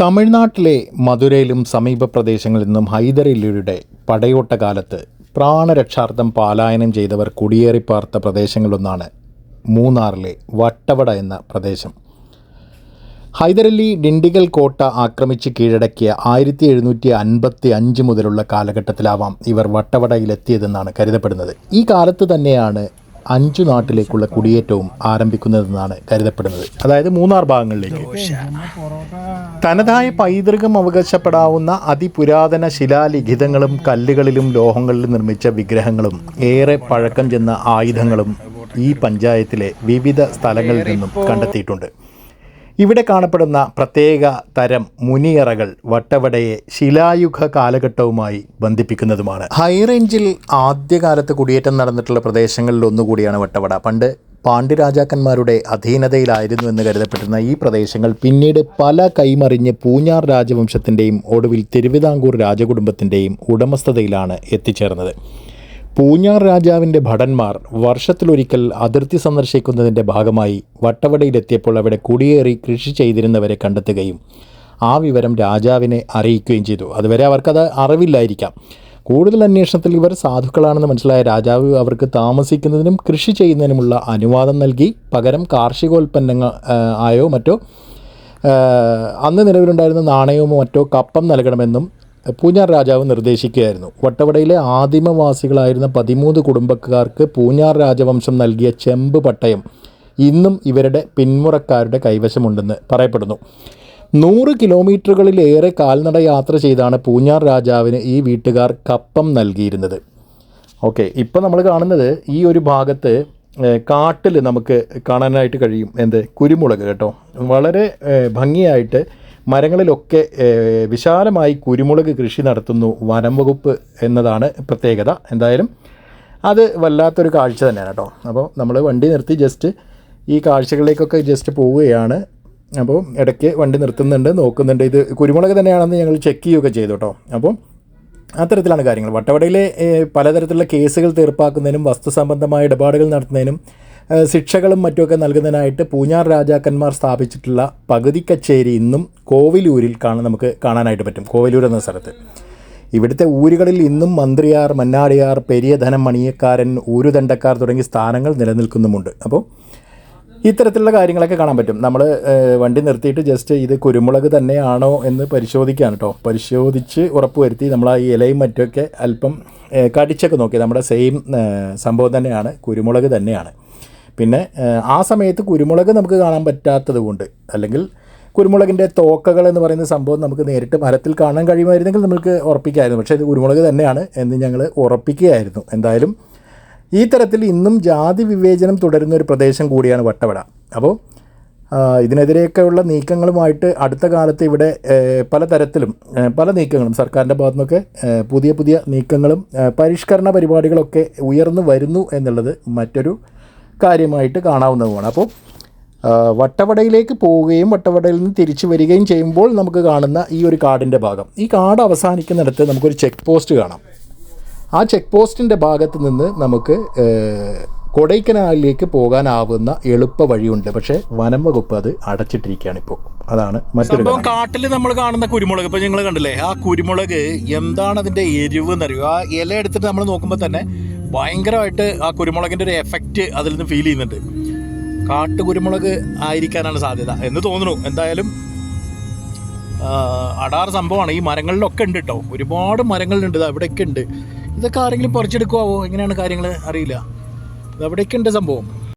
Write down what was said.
തമിഴ്നാട്ടിലെ മധുരയിലും സമീപ പ്രദേശങ്ങളിൽ നിന്നും ഹൈദരലിയുടെ പടയോട്ട കാലത്ത് പ്രാണരക്ഷാർത്ഥം പാലായനം ചെയ്തവർ കുടിയേറിപ്പാർത്ത പ്രദേശങ്ങളിലൊന്നാണ് മൂന്നാറിലെ വട്ടവട എന്ന പ്രദേശം. ഹൈദരലി ഡിണ്ടിഗൽ കോട്ട ആക്രമിച്ച് കീഴടക്കിയ ആയിരത്തി എഴുന്നൂറ്റി അൻപത്തി അഞ്ച് മുതലുള്ള കാലഘട്ടത്തിലാവാം ഇവർ വട്ടവടയിലെത്തിയതെന്നാണ് കരുതപ്പെടുന്നത്. ഈ കാലത്ത് തന്നെയാണ് അഞ്ചു നാട്ടിലേക്കുള്ള കുടിയേറ്റവും ആരംഭിക്കുന്നതെന്നാണ് കരുതപ്പെടുന്നത്. അതായത് മൂന്നാർ ഭാഗങ്ങളിലേക്ക്. തനതായ പൈതൃകം അവകാശപ്പെടാവുന്ന അതിപുരാതന ശിലാലിഖിതങ്ങളും കല്ലുകളിലും ലോഹങ്ങളിലും നിർമ്മിച്ച വിഗ്രഹങ്ങളും ഏറെ പഴക്കം ചെന്ന ആയുധങ്ങളും ഈ പഞ്ചായത്തിലെ വിവിധ സ്ഥലങ്ങളിൽ നിന്നും കണ്ടെത്തിയിട്ടുണ്ട്. ഇവിടെ കാണപ്പെടുന്ന പ്രത്യേക തരം മുനിയറകൾ വട്ടവടയെ ശിലായുഗ കാലഘട്ടവുമായി ബന്ധിപ്പിക്കുന്നതുമാണ്. ഹൈറേഞ്ചിൽ ആദ്യകാലത്ത് കുടിയേറ്റം നടന്നിട്ടുള്ള പ്രദേശങ്ങളിൽ ഒന്നുകൂടിയാണ് വട്ടവട. പണ്ട് പാണ്ഡ്യരാജാക്കന്മാരുടെ അധീനതയിലായിരുന്നു എന്ന് കരുതപ്പെട്ടിരുന്ന ഈ പ്രദേശങ്ങൾ പിന്നീട് പല കൈമറിഞ്ഞ് പൂഞ്ഞാർ രാജവംശത്തിന്റെയും ഒടുവിൽ തിരുവിതാംകൂർ രാജകുടുംബത്തിന്റെയും ഉടമസ്ഥതയിലാണ് എത്തിച്ചേർന്നത്. പൂഞ്ഞാർ രാജാവിന്റെ ഭടന്മാർ വർഷത്തിലൊരിക്കൽ അതിർത്തി സന്ദർശിക്കുന്നതിന്റെ ഭാഗമായി വട്ടവടയിലെത്തിയപ്പോൾ അവിടെ കുടിയേറി കൃഷി ചെയ്തിരുന്നവരെ കണ്ടെത്തുകയും ആ വിവരം രാജാവിനെ അറിയിക്കുകയും ചെയ്തു. അതുവരെ അവർക്കത് അറിവില്ലായിരിക്കാം. കൂടുതൽ അന്വേഷണത്തിൽ ഇവർ സാധുക്കളാണെന്ന് മനസ്സിലായ രാജാവ് അവർക്ക് താമസിക്കുന്നതിനും കൃഷി ചെയ്യുന്നതിനുമുള്ള അനുവാദം നൽകി. പകരം കാർഷികോൽപ്പന്നങ്ങൾ ആയോ മറ്റോ അന്ന് നിലവിലുണ്ടായിരുന്ന നാണയമോ മറ്റോ കപ്പം നൽകണമെന്നും പൂഞ്ഞാർ രാജാവ് നിർദ്ദേശിക്കുകയായിരുന്നു. വട്ടവടയിലെ ആദിമവാസികളായിരുന്ന പതിമൂന്ന് കുടുംബക്കാർക്ക് പൂഞ്ഞാർ രാജവംശം നൽകിയ ചെമ്പ് പട്ടയം ഇന്നും ഇവരുടെ പിന്മുറക്കാരുടെ കൈവശമുണ്ടെന്ന് പറയപ്പെടുന്നു. നൂറ് കിലോമീറ്ററുകളിലേറെ കാൽനട യാത്ര ചെയ്താണ് പൂഞ്ഞാർ രാജാവിന് ഈ വീട്ടുകാർ കപ്പം നൽകിയിരുന്നത്. ഓക്കെ ഇപ്പോൾ നമ്മൾ കാണുന്നത് ഈ ഒരു ഭാഗത്ത് കാട്ടിൽ നമുക്ക് കാണാനായിട്ട് കഴിയും എന്ത്? കുരുമുളക് കേട്ടോ. വളരെ ഭംഗിയായിട്ട് മരങ്ങളിലൊക്കെ വിശാലമായി കുരുമുളക് കൃഷി നടത്തുന്നു വനം വകുപ്പ് എന്നതാണ് പ്രത്യേകത. എന്തായാലും അത് വല്ലാത്തൊരു കാഴ്ച തന്നെയാണ് കേട്ടോ. അപ്പോൾ നമ്മൾ വണ്ടി നിർത്തി ജസ്റ്റ് ഈ കാഴ്ചകളിലേക്കൊക്കെ ജസ്റ്റ് പോവുകയാണ്. അപ്പോൾ ഇടയ്ക്ക് വണ്ടി നിർത്തുന്നുണ്ട് നോക്കുന്നുണ്ട്. ഇത് കുരുമുളക് തന്നെയാണെന്ന് ഞങ്ങൾ ചെക്ക് ചെയ്യുകയൊക്കെ ചെയ്തു കേട്ടോ. അപ്പോൾ അത്തരത്തിലാണ് കാര്യങ്ങൾ. വട്ടവടയിലെ പലതരത്തിലുള്ള കേസുകൾ തീർപ്പാക്കുന്നതിനും വസ്തു സംബന്ധമായ ഇടപാടുകൾ നടത്തുന്നതിനും ശിക്ഷകളും മറ്റുമൊക്കെ നൽകുന്നതിനായിട്ട് പൂഞ്ഞാർ രാജാക്കന്മാർ സ്ഥാപിച്ചിട്ടുള്ള പകുതി കച്ചേരി ഇന്നും കോവിലൂരിൽ കാണാൻ നമുക്ക് കാണാനായിട്ട് പറ്റും കോവിലൂർ എന്ന സ്ഥലത്ത്. ഇവിടുത്തെ ഊരുകളിൽ ഇന്നും മന്ത്രിയാർ മന്നാടിയാർ പെരിയ ധനം മണിയക്കാരൻ ഊരുദണ്ഡക്കാർ തുടങ്ങിയ സ്ഥാനങ്ങൾ നിലനിൽക്കുന്നുമുണ്ട്. അപ്പോൾ ഇത്തരത്തിലുള്ള കാര്യങ്ങളൊക്കെ കാണാൻ പറ്റും. നമ്മൾ വണ്ടി നിർത്തിയിട്ട് ജസ്റ്റ് ഇത് കുരുമുളക് തന്നെയാണോ എന്ന് പരിശോധിക്കുകയാണ് കേട്ടോ. പരിശോധിച്ച് ഉറപ്പുവരുത്തി നമ്മൾ ആ ഇലയും മറ്റൊക്കെ അല്പം കടിച്ചൊക്കെ നോക്കി. നമ്മുടെ സെയിം സംഭവം തന്നെയാണ് കുരുമുളക് തന്നെയാണ്. പിന്നെ ആ സമയത്ത് കുരുമുളക് നമുക്ക് കാണാൻ പറ്റാത്തത് കൊണ്ട് അല്ലെങ്കിൽ കുരുമുളകിന്റെ തോക്കകൾ എന്ന് പറയുന്ന സംഭവം നമുക്ക് നേരിട്ട് മരത്തിൽ കാണാൻ കഴിയുമായിരുന്നെങ്കിൽ നമുക്ക് ഉറപ്പിക്കായിരുന്നു. പക്ഷേ ഇത് കുരുമുളക് തന്നെയാണ് എന്ന് ഞങ്ങൾ ഉറപ്പിക്കുകയായിരുന്നു. എന്തായാലും ഈ തരത്തിൽ ഇന്നും ജാതി വിവേചനം തുടരുന്ന ഒരു പ്രദേശം കൂടിയാണ് വട്ടവട. അപ്പോൾ ഇതിനെതിരെയൊക്കെയുള്ള നീക്കങ്ങളുമായിട്ട് അടുത്ത കാലത്ത് ഇവിടെ പലതരത്തിലും പല നീക്കങ്ങളും സർക്കാരിന്റെ ഭാഗത്തു നിന്നൊക്കെ പുതിയ പുതിയ നീക്കങ്ങളും പരിഷ്കരണ പരിപാടികളൊക്കെ ഉയർന്നു വരുന്നു എന്നുള്ളത് മറ്റൊരു കാര്യമായിട്ട് കാണാവുന്നതുമാണ്. അപ്പോൾ വട്ടവടയിലേക്ക് പോവുകയും വട്ടവടയിൽ നിന്ന് തിരിച്ചു വരികയും ചെയ്യുമ്പോൾ നമുക്ക് കാണുന്ന ഈ ഒരു കാടിന്റെ ഭാഗം. ഈ കാട് അവസാനിക്കുന്നിടത്ത് നമുക്കൊരു ചെക്ക് പോസ്റ്റ് കാണാം. ആ ചെക്ക് പോസ്റ്റിന്റെ ഭാഗത്ത് നിന്ന് നമുക്ക് കൊടൈക്കനാലിലേക്ക് പോകാനാവുന്ന എളുപ്പ വഴിയുണ്ട്. പക്ഷേ വനം വകുപ്പ് അത് അടച്ചിട്ടിരിക്കുകയാണ് ഇപ്പോൾ. അതാണ് മറ്റൊരു കാട്ടിൽ നമ്മൾ കാണുന്ന കുരുമുളക്. ഇപ്പോൾ നിങ്ങൾ കണ്ടില്ലേ? ആ കുരുമുളക് എന്താണ് അതിന്റെ എരിവ് എന്നറിയോ? ആ ഇല എടുത്തിട്ട് നമ്മൾ നോക്കുമ്പോൾ തന്നെ ഭയങ്കരമായിട്ട് ആ കുരുമുളകിന്റെ ഒരു എഫക്റ്റ് അതിൽ നിന്ന് ഫീൽ ചെയ്യുന്നുണ്ട്. കാട്ടു കുരുമുളക് ആയിരിക്കാനാണ് സാധ്യത എന്ന് തോന്നുന്നു. എന്തായാലും അടാർ സംഭവമാണ്. ഈ മരങ്ങളിലൊക്കെ ഉണ്ട് കേട്ടോ ഒരുപാട് മരങ്ങളുണ്ട്. ഇത് അവിടെയൊക്കെ ഉണ്ട്. ഇതൊക്കെ ആരെങ്കിലും പറിച്ചെടുക്കുവോ? എങ്ങനെയാണ് കാര്യങ്ങൾ അറിയില്ല. ഇത് അവിടെയൊക്കെ ഉണ്ട് സംഭവം.